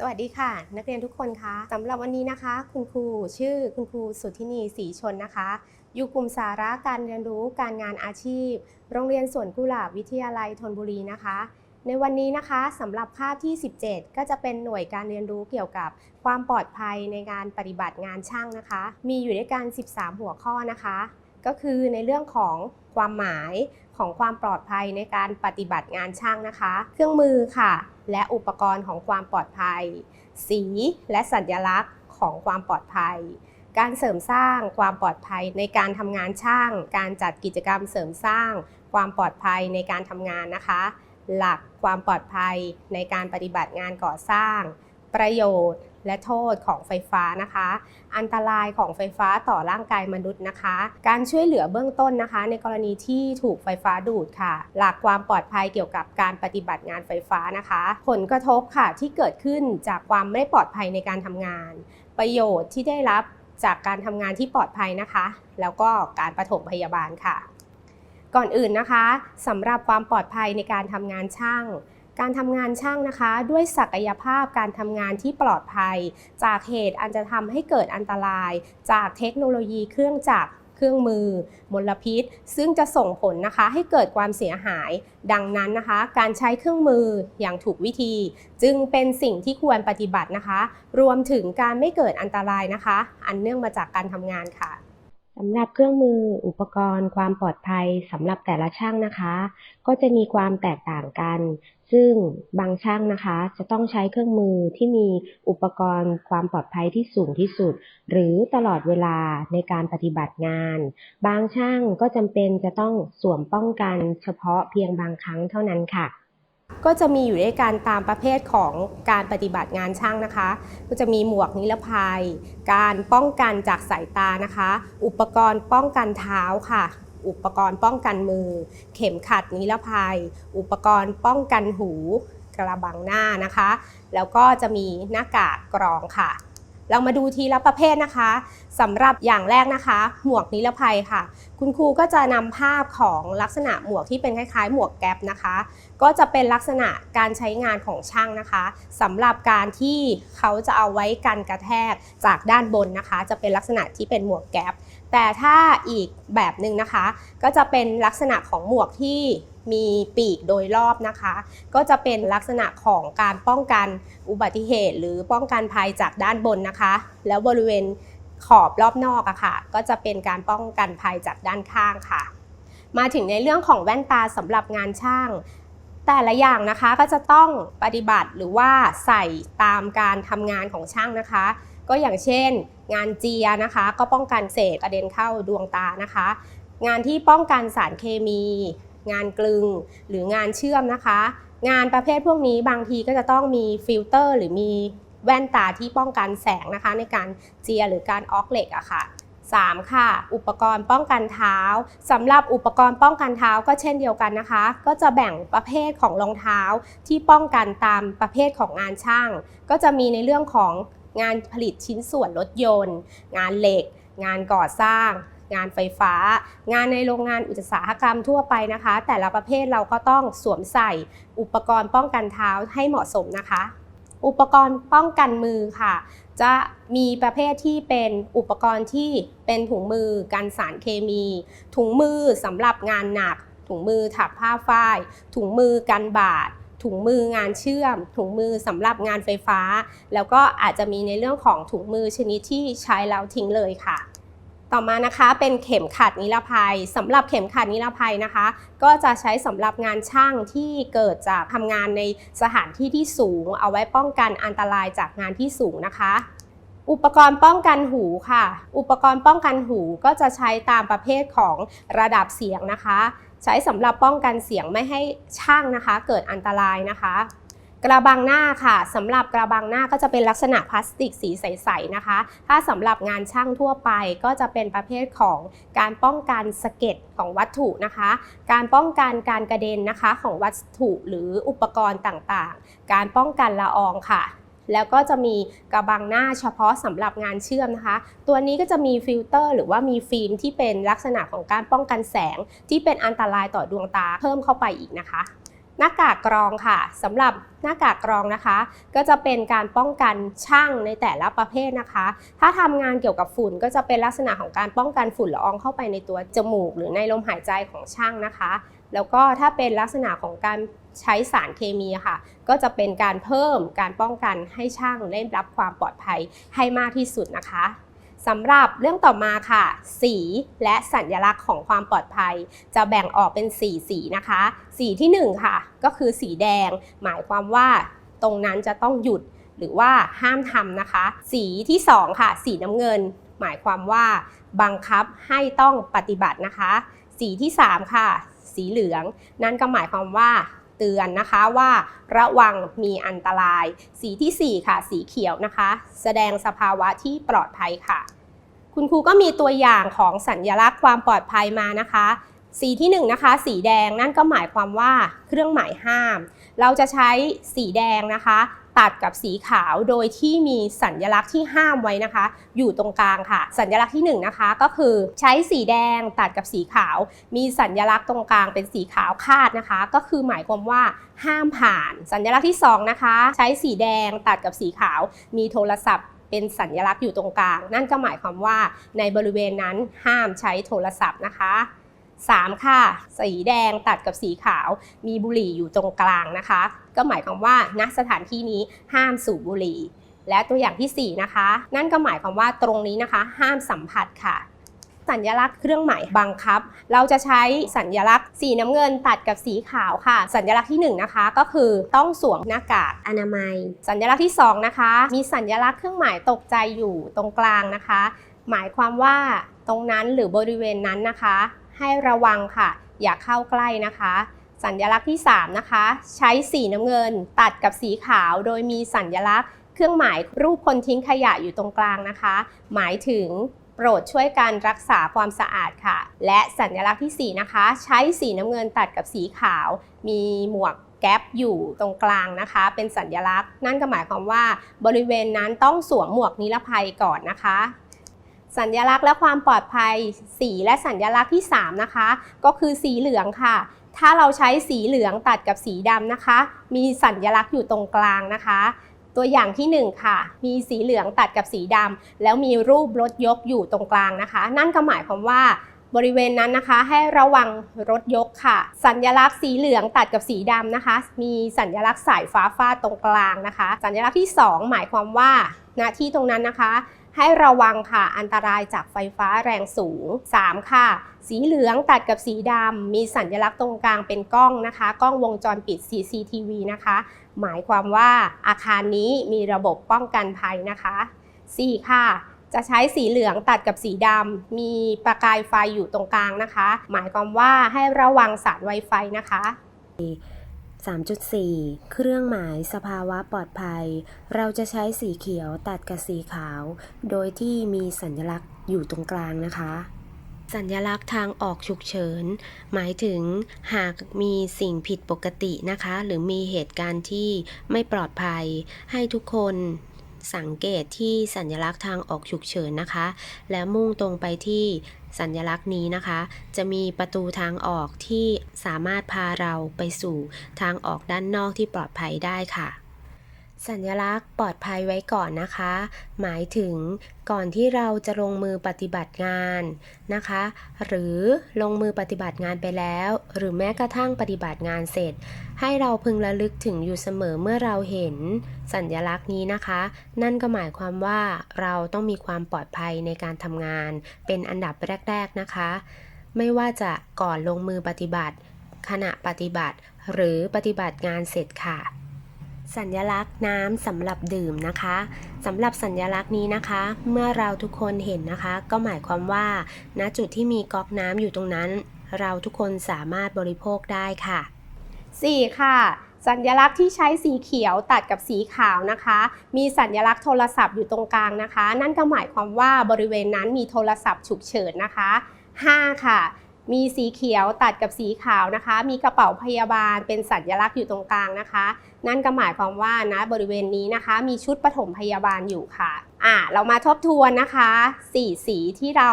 สวัสดีค่ะ นักเรียนทุกคนคะสำหรับวันนี้นะคะ คุณครูชื่อคุณครูสุทธินีศรีชนนะคะ อยู่กลุ่มสาระการเรียนรู้การงานอาชีพ โรงเรียนสวนกุหลาบวิทยาลัยธนบุรีนะคะ ในวันนี้นะคะสำหรับคาบที่ 17 ก็จะเป็นหน่วยการเรียนรู้เกี่ยวกับความปลอดภัยในการปฏิบัติงานช่างนะคะ มีอยู่ด้วยกัน 13 หัวข้อนะคะ ก็คือในเรื่องของความหมายของความปลอดภัยในการปฏิบัติงานช่างนะคะ เครื่องมือค่ะ และอุปกรณ์ของความปลอดภัย สีและสัญลักษณ์ของความปลอดภัย การเสริมสร้างความปลอดภัยในการทำงานช่าง การจัดกิจกรรมเสริมสร้างความปลอดภัยในการทำงานนะคะ หลักความปลอดภัยในการปฏิบัติงานก่อสร้าง ประโยชน์ และโทษของไฟฟ้านะคะ อันตรายของไฟฟ้าต่อร่างกายมนุษย์นะคะ การช่วยเหลือเบื้องต้นนะคะ ในกรณีที่ถูกไฟฟ้าดูดค่ะ หลักความปลอดภัยเกี่ยวกับการปฏิบัติงานไฟฟ้านะคะ ผลกระทบค่ะที่เกิดขึ้นจากความไม่ปลอดภัยในการทำงาน ประโยชน์ที่ได้รับจากการทำงานที่ปลอดภัยนะคะ แล้วก็การปฐมพยาบาลค่ะ ก่อนอื่นนะคะสำหรับความปลอดภัยในการทำงานช่าง การทำงานช่างนะคะ ด้วยศักยภาพการทำงานที่ปลอดภัย จากเหตุอันจะทำให้เกิดอันตราย จากเทคโนโลยีเครื่องจักรเครื่องมือ มลพิษ ซึ่งจะส่งผลนะคะให้เกิดความเสียหาย ดังนั้นนะคะ การใช้เครื่องมืออย่างถูกวิธี จึงเป็นสิ่งที่ควรปฏิบัตินะคะ รวมถึงการไม่เกิดอันตรายนะคะ อันเนื่องมาจากการทำงานค่ะ สำหรับเครื่องมืออุปกรณ์ ความปลอดภัยสำหรับแต่ละช่างนะคะ ก็จะมีความแตกต่างกัน ซึ่งบางช่างนะคะ จะต้องใช้เครื่องมือที่มีอุปกรณ์ ความปลอดภัยที่สูงที่สุด หรือตลอดเวลาในการปฏิบัติงาน บางช่างก็จำเป็นจะต้องสวมป้องกันเฉพาะเพียงบางครั้งเท่านั้นค่ะ ก็จะมีอยู่ด้วยกันตามประเภทของการปฏิบัติงานช่างนะคะ ก็จะมีหมวกนิรภัย การป้องกันจากสายตานะคะ อุปกรณ์ป้องกันเท้าค่ะ อุปกรณ์ป้องกันมือ เข็มขัดนิรภัย อุปกรณ์ป้องกันหู กระบังหน้านะคะ แล้วก็จะมีหน้ากากกรองค่ะ เรามาดูทีละประเภทนะคะสำหรับอย่างแรกนะคะ หมวกนิรภัยค่ะ คุณครูก็จะนำภาพของลักษณะหมวกที่เป็นคล้ายๆ หมวกแก๊ปนะคะ ก็จะเป็นลักษณะการใช้งานของช่างนะคะสำหรับการที่เขาจะเอาไว้กันกระแทกจากด้านบนนะคะ จะเป็นลักษณะที่เป็นหมวกแก๊ป แต่ถ้าอีกแบบหนึ่งนะคะ ก็จะเป็นลักษณะของหมวกที่มีปีกโดยรอบนะคะ ก็จะเป็นลักษณะของการป้องกันอุบัติเหตุ หรือป้องกันภัยจากด้านบนนะคะ แล้วบริเวณขอบรอบนอกอะค่ะ ก็จะเป็นการป้องกันภัยจากด้านข้างค่ะ มาถึงในเรื่องของแว่นตาสำหรับงานช่าง แต่ละอย่างนะคะก็จะต้องปฏิบัติหรือว่าใส่ตามการทำงานของช่างนะคะ ก็อย่างเช่น งานเจียนะคะ ก็ป้องกันเศษกระเด็นเข้าดวงตานะคะ งานที่ป้องกันสารเคมี งานกลึง หรืองานเชื่อมนะคะ งานประเภทพวกนี้บางทีก็จะต้องมีฟิลเตอร์หรือมีแว่นตาที่ป้องกันแสงนะคะ ในการเจียหรือการออกเหล็กอะค่ะ 3. ค่ะ อุปกรณ์ป้องกันเท้าสำหรับอุปกรณ์ป้องกันเท้าก็เช่นเดียวกันนะคะ ก็จะแบ่งประเภทของรองเท้าที่ป้องกันตามประเภทของงานช่าง ก็จะมีในเรื่องของ งานผลิตชิ้นส่วนรถยนต์ งานเหล็ก งานก่อสร้าง งานไฟฟ้า งานในโรงงานอุตสาหกรรมทั่วไปนะคะ แต่ละประเภทเราก็ต้องสวมใส่อุปกรณ์ป้องกันเท้าให้เหมาะสมนะคะ อุปกรณ์ป้องกันมือค่ะ จะมีประเภทที่เป็นอุปกรณ์ที่เป็นถุงมือกันสารเคมี ถุงมือสำหรับงานหนัก ถุงมือถักผ้าฝ้าย ถุงมือกันบาด ถุงมืองานเชื่อม ถุงมือสำหรับงานไฟฟ้า แล้วก็อาจจะมีในเรื่องของถุงมือชนิดที่ใช้แล้วทิ้งเลยค่ะ ต่อมานะคะเป็นเข็มขัดนิรภัยสำหรับเข็มขัดนิรภัยนะคะ ก็จะใช้สำหรับงานช่างที่เกิดจากทำงานในสถานที่ที่สูง เอาไว้ป้องกันอันตรายจากงานที่สูงนะคะอุปกรณ์ป้องกันหูค่ะ อุปกรณ์ป้องกันหูก็จะใช้ตามประเภทของระดับเสียงนะคะ ใช้สำหรับป้องกันเสียงไม่ให้ช่างนะคะ เกิดอันตรายนะคะ กระบังหน้าค่ะสำหรับกระบังหน้าก็จะเป็นลักษณะพลาสติกสีใสๆนะคะ ถ้าสำหรับงานช่างทั่วไปก็จะเป็นประเภทของการป้องกันสะเก็ดของวัตถุนะคะ การป้องกันการกระเด็นนะคะของวัตถุหรืออุปกรณ์ต่างๆ การป้องกันละอองค่ะ แล้วก็จะมีกระบังหน้าเฉพาะสำหรับงานเชื่อมนะคะ ตัวนี้ก็จะมีฟิลเตอร์หรือว่ามีฟิล์มที่เป็นลักษณะของการป้องกันแสง ที่เป็นอันตรายต่อดวงตาเพิ่มเข้าไปอีกนะคะหน้ากากกรองค่ะสำหรับหน้ากากกรองนะคะ ก็จะเป็นการป้องกันช่างในแต่ละประเภทนะคะ ถ้าทำงานเกี่ยวกับฝุ่นก็จะเป็นลักษณะของการป้องกันฝุ่นละอองเข้าไปในตัวจมูก หรือในลมหายใจของช่างนะคะ แล้วก็ถ้าเป็นลักษณะของการใช้สารเคมีค่ะ ก็จะเป็นการเพิ่มการป้องกันให้ช่างได้รับความปลอดภัยให้มากที่สุดนะคะสำหรับเรื่องต่อมาค่ะ สีและสัญลักษณ์ของความปลอดภัย จะแบ่งออกเป็น 4 สีนะคะ สีทีหนึ่1 ค่ะ ก็คือสีแดง หมายความว่าตรงนั้นจะต้องหยุดหรือว่าห้ามทำนะคะ สีที่ 2 ค่ะ สีน้ำเงิน หมายความว่าบังคับให้ต้องปฏิบัตินะคะ สีที่ 3 ค่ะ สีเหลือง นั่นก็หมายความว่าเตือนนะคะว่าระวังมีอันตราย สีทีสี่ 4 ค่ะ สีเขียวนะคะ แสดงสภาวะที่ปลอดภัยค่ะ คุณครูก็มีตัวอย่างของสัญลักษณ์ความปลอดภัยมานะคะ สีที่1นงนะคะ สีแดงนั่นก็หมายความว่าเครื่องหมายห้าม เราจะใช้สีแดงนะคะ ตัดกับสีขาวโดยที่มีสัญลักษณ์ที่ห้ามไว้นะคะ อยู่ตรงกลางค่ะ สัญลักษณ์ที่1นงนะคะก็คือใช้สีแดงตัดกับสีขาว มีสัญลักษณ์ตรงกลางเป็นสีขาวคาดนะคะ ก็คือหมายความว่าห้ามผ่าน สัญลักษณ์ที่สองนะคะใช้สีแดงตัดกับสีขาว มีโทรศัพท์เป็นสัญลักษณ์อยู่ตรงกลาง นั่นก็หมายความว่าในบริเวณนั้นห้ามใช้โทรศัพท์นะคะ 3 ค่ะ สีแดงตัดกับสีขาว มีบุหรี่อยู่ตรงกลางนะคะ ก็หมายความว่าณสถานที่นี้ห้ามสูบบุหรี่ และตัวอย่างทีสี่ 4 นะคะ นั่นก็หมายความว่าตรงนี้นะคะ ห้ามสัมผัสค่ะสัญลักษณ์เครื่องหมายบังคับ เราจะใช้สัญลักษณ์สีน้ำเงินตัดกับสีขาวค่ะ สัญลักษณ์ที่1นะคะก็คือต้องสวมหน้ากากอนามัย สัญลักษณ์ที่ 2 นะคะ มีสัญลักษณ์เครื่องหมายตกใจอยู่ตรงกลางนะคะ หมายความว่าตรงนั้นหรือบริเวณนั้นนะคะ ให้ระวังค่ะ อย่าเข้าใกล้นะคะ สัญลักษณ์ที่ 3 นะคะ ใช้สีน้ำเงินตัดกับสีขาวโดยมีสัญลักษณ์ เครื่องหมายรูปคนทิ้งขยะอยู่ตรงกลางนะคะ หมายถึงโปรดช่วยกันรักษาความสะอาดค่ะ และสัญลักษณ์ที่ 4 นะคะ ใช้สีน้ำเงินตัดกับสีขาว มีหมวกแก๊ปอยู่ตรงกลางนะคะ เป็นสัญลักษณ์ นั่นก็หมายความว่าบริเวณนั้นต้องสวมหมวกนิรภัยก่อนนะคะ สัญลักษณ์และความปลอดภัย สีและสัญลักษณ์ที่ 3 นะคะ ก็คือสีเหลืองค่ะ ถ้าเราใช้สีเหลืองตัดกับสีดำนะคะ มีสัญลักษณ์อยู่ตรงกลางนะคะ ตัวอย่างที่ 1 ค่ะ มีสีเหลืองตัดกับสีดำแล้วมีรูปรถยกอยู่ตรงกลางนะคะ นั่นก็หมายความว่าบริเวณนั้นนะคะให้ระวังรถยกค่ะ สัญลักษณ์สีเหลืองตัดกับสีดำนะคะ มีสัญลักษณ์สายฟ้าฟาดตรงกลางนะคะ สัญลักษณ์ที่ 2 หมายความว่าณที่ตรงนั้นนะคะ ให้ระวังค่ะอันตรายจากไฟฟ้าแรงสูง 3 ค่ะ สีเหลืองตัดกับสีดำมีสัญลักษณ์ตรงกลางเป็นกล้องนะคะ กล้องวงจรปิด CCTV นะคะ หมายความว่าอาคารนี้มีระบบป้องกันภัยนะคะ 4 ค่ะจะใช้สีเหลืองตัดกับสีดำ มีประกายไฟอยู่ตรงกลางนะคะ หมายความว่าให้ระวังสารไวไฟนะคะ 3.4 เครื่องหมายสภาวะปลอดภัย เราจะใช้สีเขียวตัดกับสีขาว โดยที่มีสัญลักษณ์อยู่ตรงกลางนะคะ สัญลักษณ์ทางออกฉุกเฉิน หมายถึงหากมีสิ่งผิดปกตินะคะ หรือมีเหตุการณ์ที่ไม่ปลอดภัย ให้ทุกคนสังเกตที่สัญลักษณ์ทางออกฉุกเฉินนะคะ แล้วมุ่งตรงไปที่ สัญลักษณ์นี้นะคะ จะมีประตูทางออกที่สามารถพาเราไปสู่ทางออกด้านนอกที่ปลอดภัยได้ค่ะ สัญลักษณ์ปลอดภัยไว้ก่อนนะคะ หมายถึงก่อนที่เราจะลงมือปฏิบัติงานนะคะ หรือลงมือปฏิบัติงานไปแล้ว หรือแม้กระทั่งปฏิบัติงานเสร็จ ให้เราพึงระลึกถึงอยู่เสมอเมื่อเราเห็นสัญลักษณ์นี้นะคะ นั่นก็หมายความว่าเราต้องมีความปลอดภัยในการทำงาน เป็นอันดับแรก ๆนะคะ ไม่ว่าจะก่อนลงมือปฏิบัติ ขณะปฏิบัติ หรือปฏิบัติงานเสร็จค่ะ สัญลักษณ์น้ำสำหรับดื่มนะคะสำหรับสัญลักษณ์นี้นะคะ เมื่อเราทุกคนเห็นนะคะ ก็หมายความว่าณจุดที่มีก๊อกน้ำอยู่ตรงนั้น เราทุกคนสามารถบริโภคได้ค่ะ 4 ค่ะ สัญลักษณ์ที่ใช้สีเขียวตัดกับสีขาวนะคะ มีสัญลักษณ์โทรศัพท์อยู่ตรงกลางนะคะ นั่นก็หมายความว่าบริเวณนั้นมีโทรศัพท์ฉุกเฉินนะคะ 5 ค่ะ มีสีเขียวตัดกับสีขาวนะคะ มีกระเป๋าพยาบาลเป็นสัญลักษณ์อยู่ตรงกลางนะคะ นั่นก็หมายความว่านะบริเวณนี้นะคะ มีชุดปฐมพยาบาลอยู่ค่ะอะ เรามาทบทวนนะคะ 4 สีที่เรา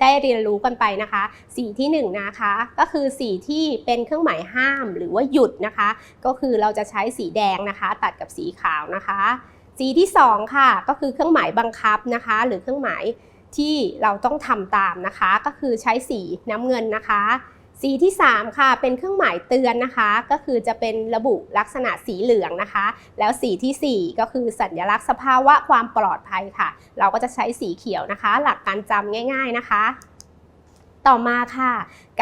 ได้เรียนรู้กันไปนะคะ สีที่1นงนะคะ ก็คือสีที่เป็นเครื่องหมายห้ามหรือว่าหยุดนะคะ ก็คือเราจะใช้สีแดงนะคะ ตัดกับสีขาวนะคะ สีที่2ค่ะก็คือเครื่องหมายบังคับนะคะ หรือเครื่องหมาย ที่เราต้องทำตามนะคะ ก็คือใช้สีน้ำเงินนะคะ สีที่ 3 ค่ะ เป็นเครื่องหมายเตือนนะคะ ก็คือจะเป็นระบุลักษณะสีเหลืองนะคะ แล้วสีทีสี่ 4 ก็คือสัญลักษณ์สภาวะความปลอดภัยค่ะ เราก็จะใช้สีเขียวนะคะ หลักการจำง่าย ๆนะคะต่อมาค่ะ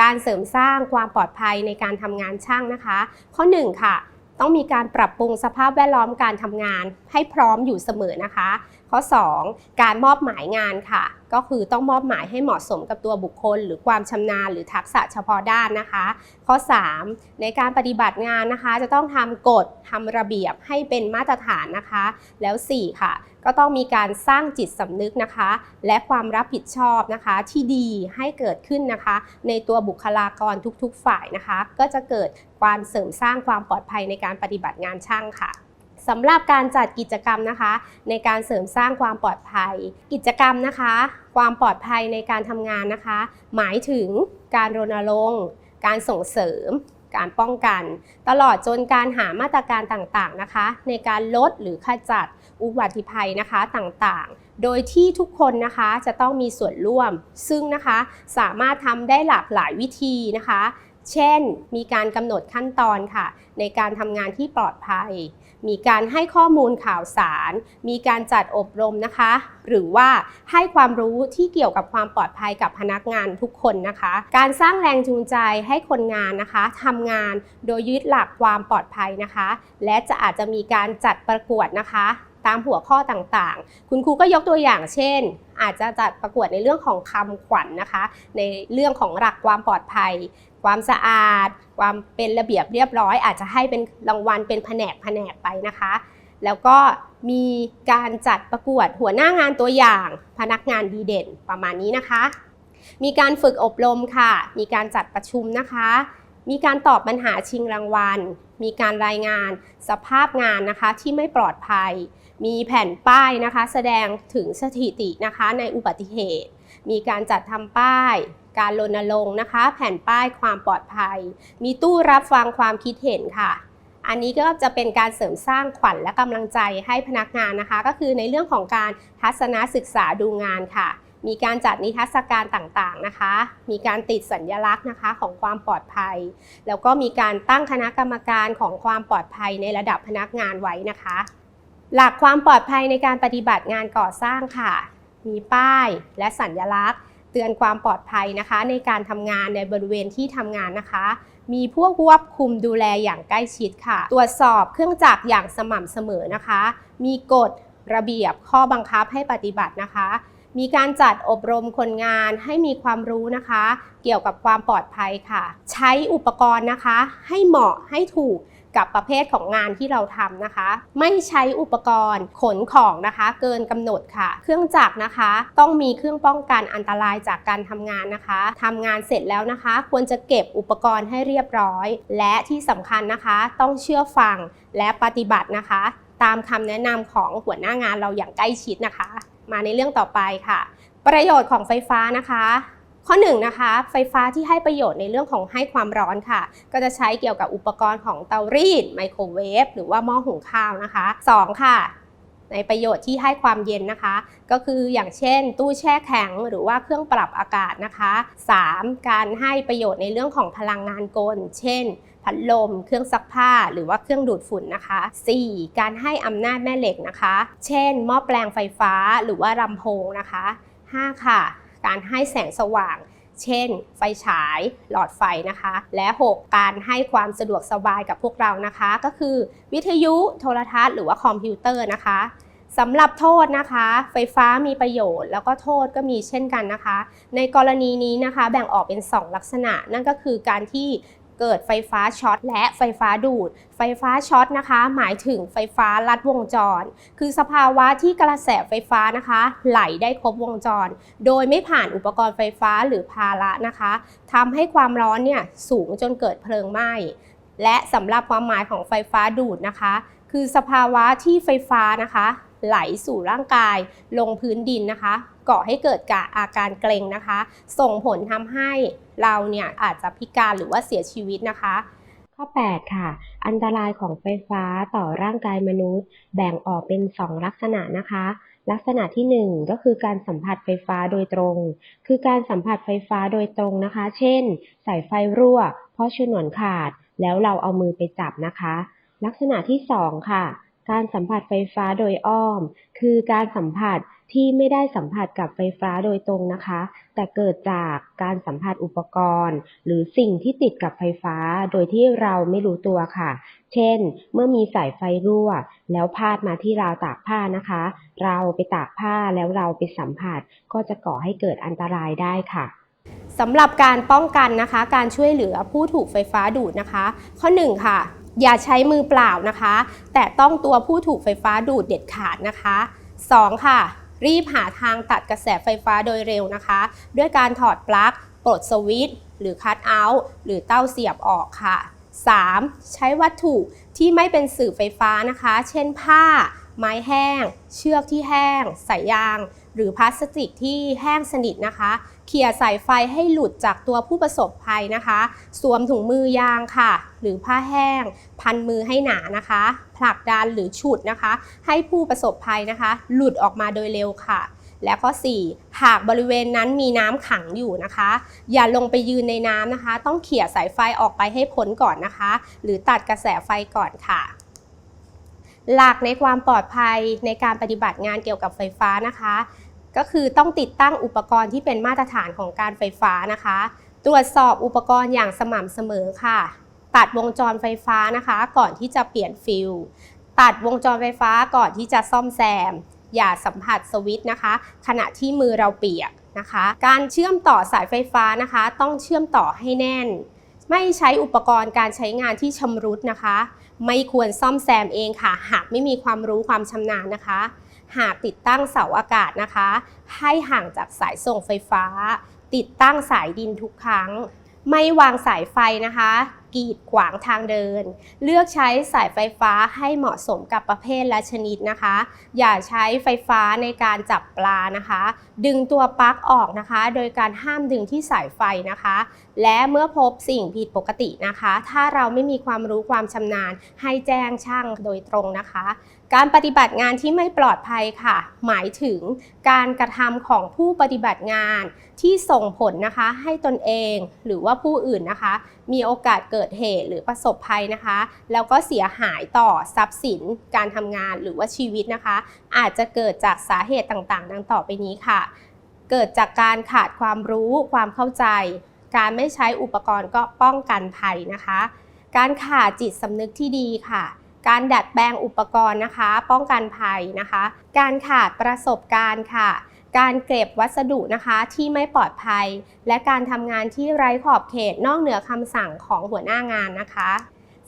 การเสริมสร้างความปลอดภัยในการทำงานช่างนะคะ ข้อ 1 ค่ะ ต้องมีการปรับปรุงสภาพแวดล้อมการทำงานให้พร้อมอยู่เสมอนะคะ ข้อ 2 การมอบหมายงานค่ะ ก็คือต้องมอบหมายให้เหมาะสมกับตัวบุคคล หรือความชำนาญหรือทักษะเฉพาะด้านนะคะ ข้อ 3 ในการปฏิบัติงานนะคะ จะต้องทำกฎทำระเบียบให้เป็นมาตรฐานนะคะ แล้ว 4 ค่ะ ก็ต้องมีการสร้างจิตสำนึกนะคะ และความรับผิดชอบนะคะที่ดีให้เกิดขึ้นนะคะ ในตัวบุคลากรทุกๆ ฝ่ายนะคะ ก็จะเกิดความเสริมสร้างความปลอดภัยในการปฏิบัติงานช่างค่ะสำหรับการจัดกิจกรรมนะคะ ในการเสริมสร้างความปลอดภัย กิจกรรมนะคะ ความปลอดภัยในการทำงานนะคะ หมายถึงการรณรงค์ การส่งเสริม การป้องกัน ตลอดจนการหามาตรการต่างๆนะคะ ในการลดหรือขจัดอุบัติภัยนะคะต่างๆ โดยที่ทุกคนนะคะจะต้องมีส่วนร่วม ซึ่งนะคะสามารถทำได้หลากหลายวิธีนะคะ เช่น มีการกำหนดขั้นตอนค่ะ ในการทำงานที่ปลอดภัย มีการให้ข้อมูลข่าวสาร มีการจัดอบรมนะคะ หรือว่าให้ความรู้ที่เกี่ยวกับความปลอดภัยกับพนักงานทุกคนนะคะ การสร้างแรงจูงใจให้คนงานนะคะทำงานโดยยึดหลักความปลอดภัยนะคะ และจะอาจจะมีการจัดประกวดนะคะ ตามหัวข้อต่างๆ คุณครูก็ยกตัวอย่างเช่น อาจจะจัดประกวดในเรื่องของคำขวัญนนะคะ ในเรื่องของหลักความปลอดภัย ความสะอาด ความเป็นระเบียบเรียบร้อย อาจจะให้เป็นรางวัลเป็นแผนกแผนกไปนะคะ แล้วก็มีการจัดประกวดหัวหน้างานตัวอย่างพนักงานดีเด่นประมาณนี้นะคะ มีการฝึกอบรมค่ะ มีการจัดประชุมนะคะมีการตอบปัญหาชิงรางวัล มีการรายงานสภาพงานนะคะที่ไม่ปลอดภัย มีแผ่นป้ายนะคะ แสดงถึงสถิตินะคะในอุบัติเหตุ มีการจัดทำป้าย การรณรงค์นะคะ แผ่นป้ายความปลอดภัย มีตู้รับฟังความคิดเห็นค่ะ อันนี้ก็จะเป็นการเสริมสร้างขวัญและกำลังใจให้พนักงานนะคะ ก็คือในเรื่องของการทัศนศึกษาดูงานค่ะมีการจัดนิทรรศการต่างๆนะคะ มีการติดสัญลักษณ์นะคะของความปลอดภัย แล้วก็มีการตั้งคณะกรรมการของความปลอดภัยในระดับพนักงานไว้นะคะ หลักความปลอดภัยในการปฏิบัติงานก่อสร้างค่ะ มีป้ายและสัญลักษณ์ เตือนความปลอดภัยนะคะ ในการทำงานในบริเวณที่ทำงานนะคะ มีพวกควบคุมดูแลอย่างใกล้ชิดค่ะ ตรวจสอบเครื่องจักรอย่างสม่ำเสมอนะคะ มีกฎระเบียบข้อบังคับให้ปฏิบัตินะคะ มีการจัดอบรมคนงานให้มีความรู้นะคะ เกี่ยวกับความปลอดภัยค่ะ ใช้อุปกรณ์นะคะ ให้เหมาะให้ถูก กับประเภทของงานที่เราทำนะคะ ไม่ใช้อุปกรณ์ขนของนะคะ เกินกำหนดค่ะ เครื่องจักรนะคะ ต้องมีเครื่องป้องกันอันตรายจากการทำงานนะคะทำงานเสร็จแล้วนะคะ ควรจะเก็บอุปกรณ์ให้เรียบร้อย และที่สำคัญนะคะ ต้องเชื่อฟังและปฏิบัตินะคะ ตามคำแนะนำของหัวหน้างานเราอย่างใกล้ชิดนะคะ มาในเรื่องต่อไปค่ะ ประโยชน์ของไฟฟ้านะคะ ข้อ1นงนะคะไฟฟ้าที่ให้ประโยชน์ในเรื่องของให้ความร้อนค่ะ ก็จะใช้เกี่ยวกับอุปกรณ์ของเตารีดไมโครเวฟหรือว่าหม้อหุงข้าวนะคะ 2 ค่ะ ในประโยชน์ที่ให้ความเย็นนะคะ ก็คืออย่างเช่น ตู้แช่แข็งหรือว่าเครื่องปรับอากาศนะคะ 3. การให้ประโยชน์ในเรื่องของพลังงานกล เช่นพัดลม เครื่องซักผ้า หรือว่าเครื่องดูดฝุ่นนะคะ 4. การให้อำนาจแม่เหล็กนะคะ เช่น หม้อแปลงไฟฟ้าหรือว่าลำโพงนะคะ 5. ค่ะ การให้แสงสว่าง เช่น ไฟฉายหลอดไฟนะคะ และ 6 การให้ความสะดวกสบายกับพวกเรานะคะ ก็คือ วิทยุโทรทัศน์หรือว่าคอมพิวเตอร์นะคะสำหรับโทษนะคะ ไฟฟ้ามีประโยชน์ แล้วก็โทษก็มีเช่นกันนะคะ ในกรณีนี้นะคะ แบ่งออกเป็น 2 ลักษณะ นั่นก็คือการที่ เกิดไฟฟ้าช็อตและไฟฟ้าดูด ไฟฟ้าช็อตนะคะ หมายถึงไฟฟ้าลัดวงจร คือสภาวะที่กระแสไฟฟ้านะคะ ไหลได้ครบวงจร โดยไม่ผ่านอุปกรณ์ไฟฟ้าหรือภาระนะคะทำให้ความร้อนเนี่ยสูงจนเกิดเพลิงไหม้และสำหรับความหมายของไฟฟ้าดูดนะคะ คือสภาวะที่ไฟฟ้านะคะ ไหลสู่ร่างกาย ลงพื้นดินนะคะ ก่อให้เกิดกาอาการเกร็งนะคะ ส่งผลทำให้ เราเนี่ยอาจจะพิการหรือว่าเสียชีวิตนะคะ ข้อ 8 ค่ะ อันตรายของไฟฟ้าต่อร่างกายมนุษย์ แบ่งออกเป็น 2 ลักษณะนะคะ ลักษณะทีหนึ่1 ก็คือการสัมผัสไฟฟ้าโดยตรง คือการสัมผัสไฟฟ้าโดยตรงนะคะ เช่น สายไฟรั่ว เพราะฉนวนขาด แล้วเราเอามือไปจับนะคะ ลักษณะที่ 2 ค่ะ การสัมผัสไฟฟ้าโดยอ้อม คือการสัมผัส ที่ไม่ได้สัมผัสกับไฟฟ้าโดยตรงนะคะ แต่เกิดจากการสัมผัสอุปกรณ์ หรือสิ่งที่ติดกับไฟฟ้าโดยที่เราไม่รู้ตัวค่ะ เช่น เมื่อมีสายไฟรั่ว แล้วพาดมาที่ราวตากผ้านะคะ เราไปตากผ้าแล้วเราไปสัมผัส ก็จะก่อให้เกิดอันตรายได้ค่ะสำหรับการป้องกันนะคะ การช่วยเหลือผู้ถูกไฟฟ้าดูดนะคะ ข้อ 1 ค่ะ อย่าใช้มือเปล่านะคะ แต่ต้องตัวผู้ถูกไฟฟ้าดูดเด็ดขาดนะคะ 2 ค่ะ รีบหาทางตัดกระแสไฟฟ้าโดยเร็วนะคะ ด้วยการถอดปลั๊กปลดสวิตช์หรือคัตเอาท์หรือเต้าเสียบออกค่ะ 3. ใช้วัตถุที่ไม่เป็นสื่อไฟฟ้านะคะ เช่นผ้า ไม้แห้ง เชือกที่แห้ง สายยาง หรือพลาสติกที่แห้งสนิทนะคะ เขี่ยสายไฟให้หลุดจากตัวผู้ประสบภัยนะคะ สวมถุงมือยางค่ะ หรือผ้าแห้ง พันมือให้หนานะคะ ผลักดันหรือฉุดนะคะ ให้ผู้ประสบภัยนะคะ หลุดออกมาโดยเร็วค่ะ และข้อ 4 หากบริเวณนั้นมีน้ำขังอยู่นะคะ อย่าลงไปยืนในน้ำนะคะ ต้องเขี่ยสายไฟออกไปให้พ้นก่อนนะคะ หรือตัดกระแสไฟก่อนค่ะหลักในความปลอดภัยในการปฏิบัติงานเกี่ยวกับไฟฟ้านะคะ ก็คือต้องติดตั้งอุปกรณ์ที่เป็นมาตรฐานของการไฟฟ้านะคะ ตรวจสอบอุปกรณ์อย่างสม่ำเสมอค่ะ ตัดวงจรไฟฟ้านะคะ ก่อนที่จะเปลี่ยนฟิลตัดวงจรไฟฟ้าก่อนที่จะซ่อมแซม อย่าสัมผัสสวิตช์นะคะ ขณะที่มือเราเปียกนะคะ การเชื่อมต่อสายไฟฟ้านะคะ ต้องเชื่อมต่อให้แน่น ไม่ใช้อุปกรณ์การใช้งานที่ชำรุดนะคะ ไม่ควรซ่อมแซมเองค่ะ หากไม่มีความรู้ความชำนาญนะคะ หากติดตั้งเสาอากาศนะคะ ให้ห่างจากสายส่งไฟฟ้า ติดตั้งสายดินทุกครั้ง ไม่วางสายไฟนะคะ กีดขวางทางเดิน เลือกใช้สายไฟฟ้าให้เหมาะสมกับประเภทและชนิดนะคะ อย่าใช้ไฟฟ้าในการจับปลานะคะ ดึงตัวปลั๊กออกนะคะ โดยการห้ามดึงที่สายไฟนะคะ และเมื่อพบสิ่งผิดปกตินะคะ ถ้าเราไม่มีความรู้ความชำนาญให้แจ้งช่างโดยตรงนะคะ การปฏิบัติงานที่ไม่ปลอดภัยค่ะ หมายถึงการกระทำของผู้ปฏิบัติงานที่ส่งผลนะคะให้ตนเองหรือว่าผู้อื่นนะคะ มีโอกาสเกิดเหตุหรือประสบภัยนะคะ แล้วก็เสียหายต่อทรัพย์สิน การทำงานหรือว่าชีวิตนะคะ อาจจะเกิดจากสาเหตุต่างๆ ดังต่อไปนี้ค่ะ เกิดจากการขาดความรู้ความเข้าใจ การไม่ใช้อุปกรณ์ก็ป้องกันภัยนะคะ การขาดจิตสำนึกที่ดีค่ะ การดัดแปลงอุปกรณ์นะคะ ป้องกันภัยนะคะ การขาดประสบการณ์ค่ะ การเก็บวัสดุนะคะที่ไม่ปลอดภัย และการทำงานที่ไร้ขอบเขตนอกเหนือคำสั่งของหัวหน้างานนะคะ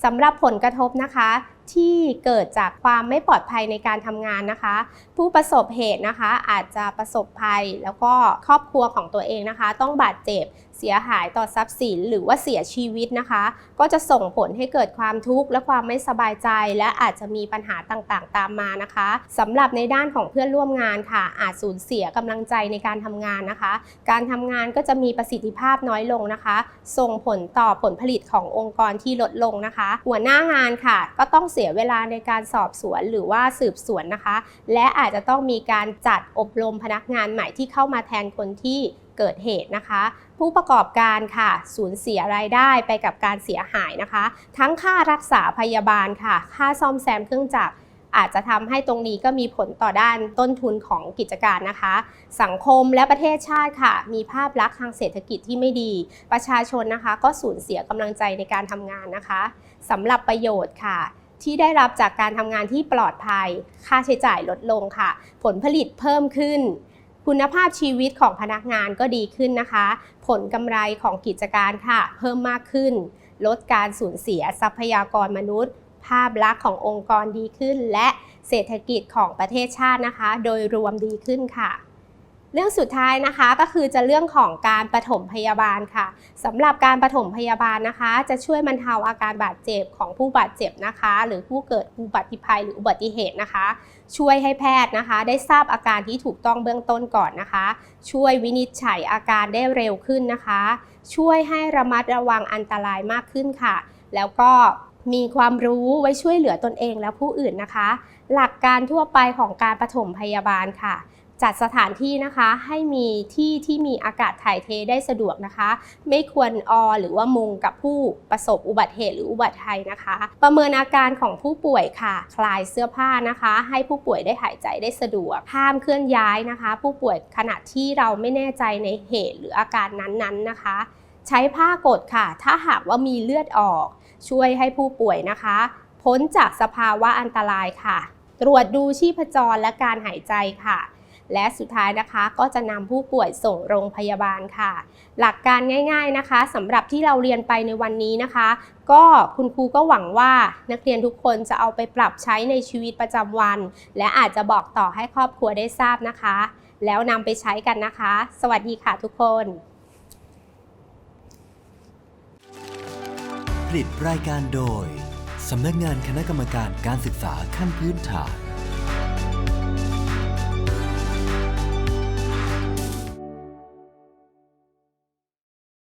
สำหรับผลกระทบนะคะ ที่เกิดจากความไม่ปลอดภัยในการทำงานนะคะ ผู้ประสบเหตุนะคะอาจจะประสบภัยแล้วก็ครอบครัวของตัวเองนะคะ ต้องบาดเจ็บเสียหายต่อทรัพย์สินหรือว่าเสียชีวิตนะคะ ก็จะส่งผลให้เกิดความทุกข์และความไม่สบายใจ และอาจจะมีปัญหาต่างๆ ตามมานะคะสำหรับในด้านของเพื่อนร่วมงานค่ะ อาจสูญเสียกำลังใจในการทำงานนะคะ การทำงานก็จะมีประสิทธิภาพน้อยลงนะคะ ส่งผลต่อผลผลิตขององค์กรที่ลดลงนะคะ หัวหน้างานค่ะ ก็ต้องเสียเวลาในการสอบสวนหรือว่าสืบสวนนะคะ และอาจจะต้องมีการจัดอบรมพนักงานใหม่ที่เข้ามาแทนคนที่เกิดเหตุนะคะ ผู้ประกอบการค่ะ สูญเสียรายได้ไปกับการเสียหายนะคะ ทั้งค่ารักษาพยาบาลค่ะ ค่าซ่อมแซมเครื่องจักรอาจจะทำให้ตรงนี้ก็มีผลต่อด้านต้นทุนของกิจการนะคะ สังคมและประเทศชาติค่ะ มีภาพลักษณ์ทางเศรษฐกิจที่ไม่ดี ประชาชนนะคะ ก็สูญเสียกำลังใจในการทำงานนะคะสำหรับประโยชน์ค่ะ ที่ได้รับจากการทำงานที่ปลอดภัย ค่าใช้จ่ายลดลงค่ะ ผลผลิตเพิ่มขึ้น คุณภาพชีวิตของพนักงานก็ดีขึ้นนะคะ ผลกำไรของกิจการค่ะ เพิ่มมากขึ้น ลดการสูญเสียทรัพยากรมนุษย์ ภาพลักษณ์ขององค์กรดีขึ้น และเศรษฐกิจของประเทศชาตินะคะ โดยรวมดีขึ้นค่ะ เรื่องสุดท้ายนะคะก็คือจะเรื่องของการปฐมพยาบาลค่ะสำหรับการปฐมพยาบาลนะคะ จะช่วยบรรเทาอาการบาดเจ็บของผู้บาดเจ็บนะคะ หรือผู้เกิดอุบัติภัยหรืออุบัติเหตุนะคะ ช่วยให้แพทย์นะคะ ได้ทราบอาการที่ถูกต้องเบื้องต้นก่อนนะคะ ช่วยวินิจฉัยอาการได้เร็วขึ้นนะคะ ช่วยให้ระมัดระวังอันตรายมากขึ้นค่ะ แล้วก็มีความรู้ไว้ช่วยเหลือตนเองและผู้อื่นนะคะ หลักการทั่วไปของการปฐมพยาบาลค่ะ จัดสถานที่นะคะให้มีที่ที่มีอากาศถ่ายเทได้สะดวกนะคะ ไม่ควรอหรือว่ามุงกับผู้ประสบอุบัติเหตุหรืออุบัติภัยนะคะ ประเมินอาการของผู้ป่วยค่ะ คลายเสื้อผ้านะคะ ให้ผู้ป่วยได้หายใจได้สะดวกห้ามเคลื่อนย้ายนะคะ ผู้ป่วยขณะที่เราไม่แน่ใจในเหตุหรืออาการนั้นๆนะคะ ใช้ผ้ากดค่ะ ถ้าหากว่ามีเลือดออก ช่วยให้ผู้ป่วยนะคะ พ้นจากสภาวะอันตรายค่ะ ตรวจดูชีพจรและการหายใจค่ะ และสุดท้ายนะคะก็จะนำผู้ป่วยส่งโรงพยาบาลค่ะ หลักการง่ายๆนะคะสำหรับที่เราเรียนไปในวันนี้นะคะ ก็คุณครูก็หวังว่านักเรียนทุกคนจะเอาไปปรับใช้ในชีวิตประจำวัน และอาจจะบอกต่อให้ครอบครัวได้ทราบนะคะ แล้วนำไปใช้กันนะคะ สวัสดีค่ะทุกคนผลิตรายการโดย สำนักงานคณะกรรมการการศึกษาขั้นพื้นฐาน